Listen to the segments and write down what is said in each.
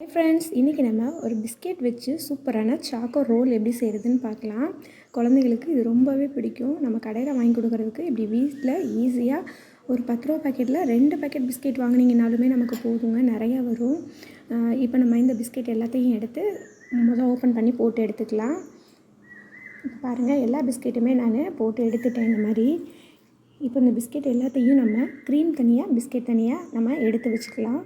Hi friends இன்றைக்கி நம்ம ஒரு பிஸ்கெட் வச்சு சூப்பரான சாக்கோ ரோல் எப்படி செய்கிறதுன்னு பார்க்கலாம். குழந்தைங்களுக்கு இது ரொம்பவே பிடிக்கும். நம்ம கடையில் வாங்கி கொடுக்குறதுக்கு இப்படி வீட்டில் ஈஸியாக ஒரு பத்து ரூபா பாக்கெட்டில் ரெண்டு பாக்கெட் பிஸ்கெட் வாங்கினீங்கனாலுமே நமக்கு போதுங்க நிறையா வரும். இப்போ நம்ம இந்த பிஸ்கெட் எல்லாத்தையும் எடுத்து முதல் ஓப்பன் பண்ணி போட்டு எடுத்துக்கலாம். இப்போ பாருங்கள் எல்லா பிஸ்கெட்டுமே நான் போட்டு எடுத்துட்டேன் இந்த மாதிரி. இப்போ இந்த பிஸ்கெட் எல்லாத்தையும் நம்ம க்ரீம் தனியாக பிஸ்கெட் தனியாக நம்ம எடுத்து வச்சுக்கலாம்.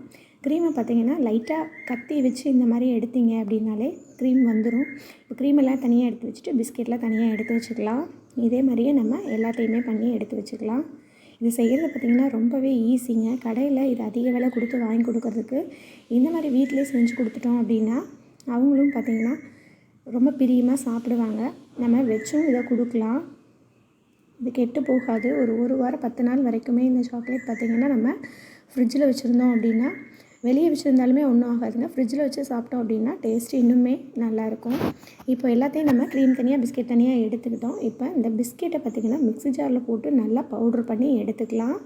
க்ரீமை பார்த்தீங்கன்னா லைட்டாக கத்தி வச்சு இந்த மாதிரி எடுத்தீங்க அப்படின்னாலே க்ரீம் வந்துடும் இப்போ க்ரீமெல்லாம் தனியாக எடுத்து வச்சுட்டு பிஸ்கெட்லாம் தனியாக எடுத்து வச்சுக்கலாம். இதே மாதிரியே நம்ம எல்லாத்தையுமே பண்ணி எடுத்து வச்சுக்கலாம். இது செய்கிறது பார்த்திங்கன்னா ரொம்பவே ஈஸிங்க கடையில் இது அதிக விலை கொடுத்து வாங்கி கொடுக்கறதுக்கு இந்த மாதிரி வீட்டிலே செஞ்சு கொடுத்துட்டோம் அப்படின்னா அவங்களும் பார்த்திங்கன்னா ரொம்ப பிரியமாக சாப்பிடுவாங்க. நம்ம வச்சும் இதை கொடுக்கலாம். இது கெட்டு போகாது. ஒரு ஒரு வாரம் பத்து நாள் வரைக்குமே இந்த சாக்லேட் பார்த்திங்கன்னா நம்ம ஃப்ரிட்ஜில் வச்சுருந்தோம் அப்படின்னா வெளியே வச்சுருந்தாலுமே ஒன்றும் ஆகாதுங்க. ஃப்ரிட்ஜில் வச்சு சாப்பிட்டோம் அப்படின்னா டேஸ்ட் இன்னுமே நல்லாயிருக்கும் இப்போ எல்லாத்தையும் நம்ம க்ரீம் தனியாக பிஸ்கெட் தனியாக எடுத்துக்கிட்டோம். இப்போ இந்த பிஸ்கெட்டை பார்த்திங்கன்னா மிக்ஸி ஜாரில் போட்டு நல்லா பவுட்ரு பண்ணி எடுத்துக்கலாம்.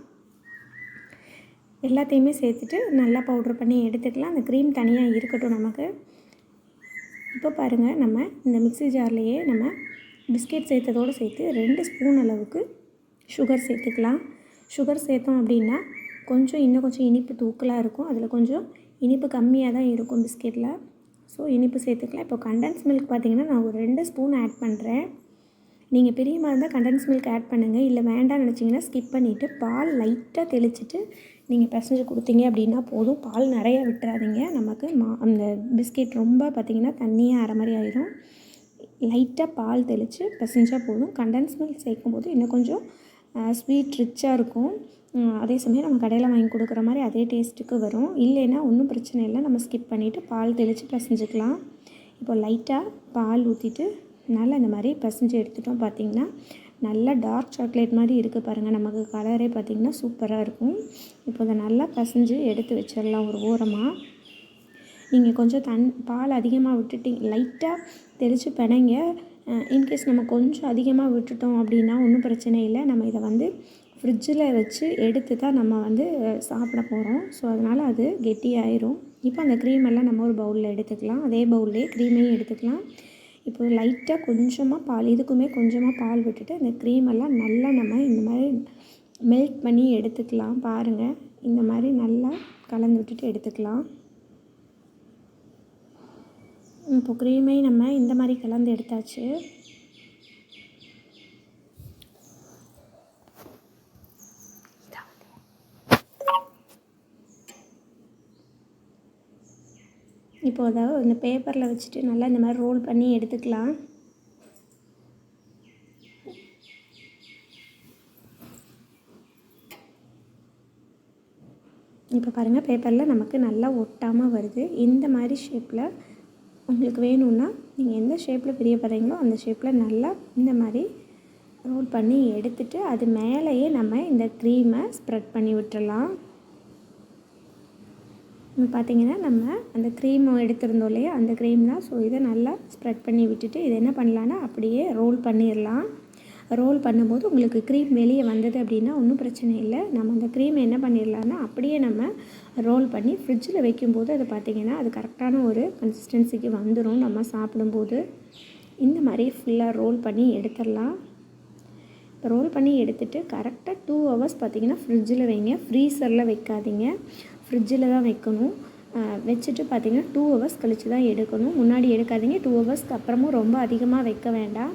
எல்லாத்தையுமே சேர்த்துட்டு நல்லா பவுட்ரு பண்ணி எடுத்துக்கலாம். அந்த க்ரீம் தனியாக இருக்கட்டும் நமக்கு. இப்போ பாருங்கள் நம்ம இந்த மிக்ஸி ஜார்லேயே நம்ம பிஸ்கெட் சேர்த்ததோடு சேர்த்து ரெண்டு ஸ்பூன் அளவுக்கு சுகர் சேர்த்துக்கலாம். சுகர் சேர்த்தோம் அப்படின்னா கொஞ்சம் இன்னும் கொஞ்சம் இனிப்பு தூக்கலாக இருக்கும். அதில் கொஞ்சம் இனிப்பு கம்மியாக தான் இருக்கும் பிஸ்கெட்டில் ஸோ இனிப்பு சேர்த்துக்கலாம். இப்போ கண்டன்ஸ் மில்க் பார்த்திங்கன்னா நான் ஒரு ரெண்டு ஸ்பூன் ஆட் பண்ணுறேன் நீங்கள் பெரியமாக இருந்தால் கண்டன்ஸ் மில்க் ஆட் பண்ணுங்கள் இல்லை வேண்டாம்னு நினச்சிங்கன்னா ஸ்கிப் பண்ணிவிட்டு பால் லைட்டாக தெளிச்சிட்டு நீங்கள் பிசைஞ்சு கொடுத்தீங்க அப்படின்னா போதும். பால் நிறையா விட்டுறாதீங்க. நமக்கு மா அந்த பிஸ்கெட் ரொம்ப பார்த்திங்கன்னா தண்ணியாக ஆற மாதிரி ஆயிரும். லைட்டாக பால் தெளித்து பிசைஞ்சால் போதும். கண்டன்ஸ் மில்க் சேர்க்கும் போது இன்னும் கொஞ்சம் ஸ்வீட் ரிச்சாக இருக்கும். அதே சமயம் நம்ம கடையில் வாங்கி கொடுக்குற மாதிரி அதே டேஸ்ட்டுக்கு வரும். இல்லைன்னா ஒன்றும் பிரச்சனை இல்லை. நம்ம ஸ்கிப் பண்ணிவிட்டு பால் தெளித்து பிசைஞ்சிக்கலாம். இப்போ லைட்டாக பால் ஊற்றிட்டு நல்லா இந்த மாதிரி பிசைஞ்சு எடுத்துட்டோம் பார்த்திங்கன்னா நல்லா டார்க் சாக்லேட் மாதிரி இருக்குது பாருங்கள் நமக்கு கலரே பார்த்திங்கன்னா சூப்பராக இருக்கும். இப்போ இதை நல்லா பிசைஞ்சு எடுத்து வச்சிடலாம் ஒரு ஓரமாக நீங்கள் கொஞ்சம் தன் பால் அதிகமாக விட்டுட்டிங்க லைட்டாக தெளித்து பிணைங்க. இன்கேஸ் நம்ம கொஞ்சம் அதிகமாக விட்டுட்டோம் அப்படின்னா ஒன்றும் பிரச்சனை இல்லை. நம்ம இதை வந்து ஃப்ரிட்ஜில் வச்சு எடுத்து தான் நம்ம வந்து சாப்பிட போகிறோம் ஸோ அதனால் அது கெட்டியாயிரும். இப்போ அந்த க்ரீம் எல்லாம் நம்ம ஒரு பவுலில் எடுத்துக்கலாம். அதே பவுல்லே க்ரீமையும் எடுத்துக்கலாம். இப்போ லைட்டாக கொஞ்சமாக பால் இதுக்குமே கொஞ்சமாக பால் விட்டுட்டு அந்த க்ரீம் எல்லாம் நல்லா நம்ம இந்த மாதிரி மெல்ட் பண்ணி எடுத்துக்கலாம். பாருங்கள் இந்த மாதிரி நல்லா கலந்து விட்டுட்டு எடுத்துக்கலாம். இப்போ க்ரீமை நம்ம இந்த மாதிரி கலந்து எடுத்தாச்சு. இப்போ அதாவது இந்த பேப்பரில் வச்சுட்டு நல்லா இந்த மாதிரி ரோல் பண்ணி எடுத்துக்கலாம். இப்போ பாருங்கள் பேப்பரில் நமக்கு நல்லா ஒட்டாமல் வருது. இந்த மாதிரி ஷேப்பில் உங்களுக்கு வேணும்னா நீங்கள் எந்த ஷேப்பில் பிரியப்படுறீங்களோ அந்த ஷேப்பில் நல்லா இந்த மாதிரி ரோல் பண்ணி எடுத்துட்டு அது மேலேயே நம்ம இந்த க்ரீமை ஸ்ப்ரெட் பண்ணி விட்டுறலாம். பார்த்திங்கன்னா நம்ம அந்த க்ரீம் எடுத்திருந்தோம் இல்லையா? அந்த க்ரீம் தான். ஸோ இதை நல்லா ஸ்ப்ரெட் பண்ணி விட்டுட்டு இதை என்ன பண்ணலான்னா அப்படியே ரோல் பண்ணிடலாம். ரோல் பண்ணும்போது உங்களுக்கு க்ரீம் வெளியே வந்தது அப்படின்னா ஒன்றும் பிரச்சனை இல்லை. நம்ம அந்த க்ரீம் என்ன பண்ணிடலான்னா அப்படியே நம்ம ரோல் பண்ணி ஃப்ரிட்ஜில் வைக்கும்போது அது பார்த்திங்கன்னா அது கரெக்டான ஒரு கன்சிஸ்டன்சிக்கு வந்துடும் நம்ம சாப்பிடும்போது இந்த மாதிரி ஃபுல்லாக ரோல் பண்ணி எடுத்துடலாம். இப்போ ரோல் பண்ணி எடுத்துகிட்டு கரெக்டாக டூ ஹவர்ஸ் பார்த்திங்கன்னா ஃப்ரிட்ஜில் வைங்க. ஃப்ரீசரில் வைக்காதீங்க. ஃப்ரிட்ஜில் தான் வைக்கணும். வச்சுட்டு பார்த்திங்கன்னா டூ ஹவர்ஸ் கழித்து தான் எடுக்கணும். முன்னாடி எடுக்காதீங்க. டூ ஹவர்ஸ்க்கு அப்புறமும் ரொம்ப அதிகமாக வைக்க வேண்டாம்.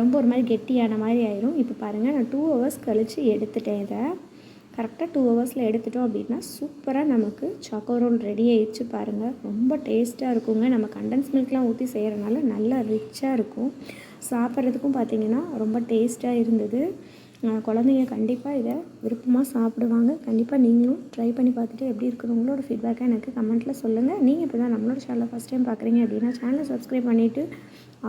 ரொம்ப ஒரு மாதிரி கெட்டியான மாதிரி ஆயிரும். இப்போ பாருங்கள் நான் டூ ஹவர்ஸ் கழித்து எடுத்துட்டேன் இதை. கரெக்டாக டூ ஹவர்ஸில் எடுத்துட்டோம் அப்படின்னா சூப்பராக நமக்கு சாக்கோ ரோல் ரெடி ஆயிடுச்சு பாருங்கள் ரொம்ப டேஸ்ட்டாக இருக்குங்க. நம்ம கண்டன்ஸ் மில்க்லாம் ஊற்றி செய்கிறனால நல்லா ரிச்சாக இருக்கும். சாப்பிட்றதுக்கும் பார்த்திங்கன்னா ரொம்ப டேஸ்ட்டாக இருந்தது. குழந்தைங்க கண்டிப்பாக இதை விருப்பமாக சாப்பிடுவாங்க. கண்டிப்பாக நீங்களும் ட்ரை பண்ணி பார்த்துட்டு எப்படி இருக்குது உங்களோட ஃபீட்பேக்கை எனக்கு கமெண்ட்டில் சொல்லுங்கள் நீங்கள் இப்போ தான் நம்மளோட சேனலை ஃபஸ்ட் டைம் பார்க்குறீங்க அப்படின்னா சேனலை சப்ஸ்கிரைப் பண்ணிவிட்டு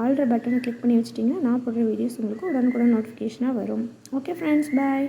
ஆல்ரெடி பட்டனை கிளிக் பண்ணி வச்சிட்டிங்கன்னா நான் போடுற வீடியோஸ் உங்களுக்கு உடனுக்குடன் நோட்டிஃபிகேஷனாக வரும். Okay friends bye